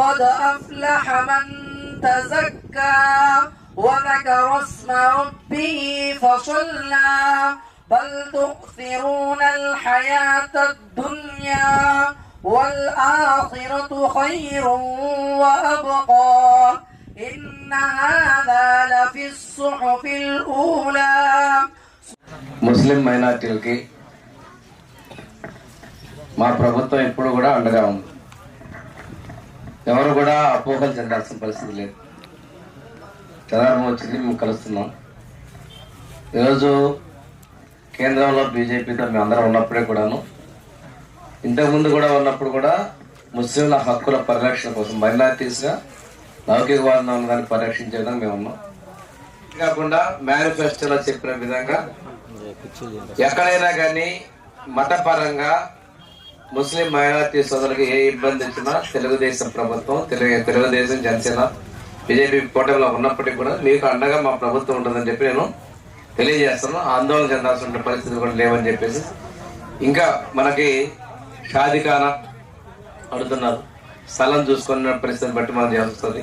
قد أفلح من تزكى وذكر اسم ربه فصلى بل تؤثرون الحياة الدنيا والآخرة خير وأبقى إن هذا لفي الصحف الأولى ముస్లిం మైనార్టీలకి మా ప్రభుత్వం ఎప్పుడు కూడా అండగా ఉంది ఎవరు కూడా అపోహలు చెందాల్సిన పరిస్థితి లేదు. చంద్రబాబు వచ్చింది మేము కలుస్తున్నాం. ఈరోజు కేంద్రంలో బీజేపీతో మేము అందరం ఉన్నప్పుడే కూడాను ఇంతకుముందు కూడా ఉన్నప్పుడు కూడా ముస్లింల హక్కుల పరిరక్షణ కోసం మైనార్టీస్గా నౌఖికవార్థం దాన్ని పరిరక్షించే విధంగా మేము ఉన్నాం. కాకుండా మేనిఫెస్టోలో చెప్పిన విధంగా ఎక్కడైనా కానీ మతపరంగా ముస్లిం మైనార్టీ సోదరులకు ఏ ఇబ్బంది వచ్చినా తెలుగుదేశం ప్రభుత్వం తెలుగు తెలుగుదేశం జనసేన బీజేపీ కూటమిలో ఉన్నప్పటికీ కూడా మీకు అండగా మా ప్రభుత్వం ఉంటుందని చెప్పి నేను తెలియజేస్తాను. ఆందోళన చెందాల్సిన పరిస్థితులు కూడా లేవని చెప్పేసి ఇంకా మనకి షాదిఖానా అడుగుతున్నారు. స్థలం చూసుకున్న పరిస్థితిని బట్టి మనం చేస్తుంది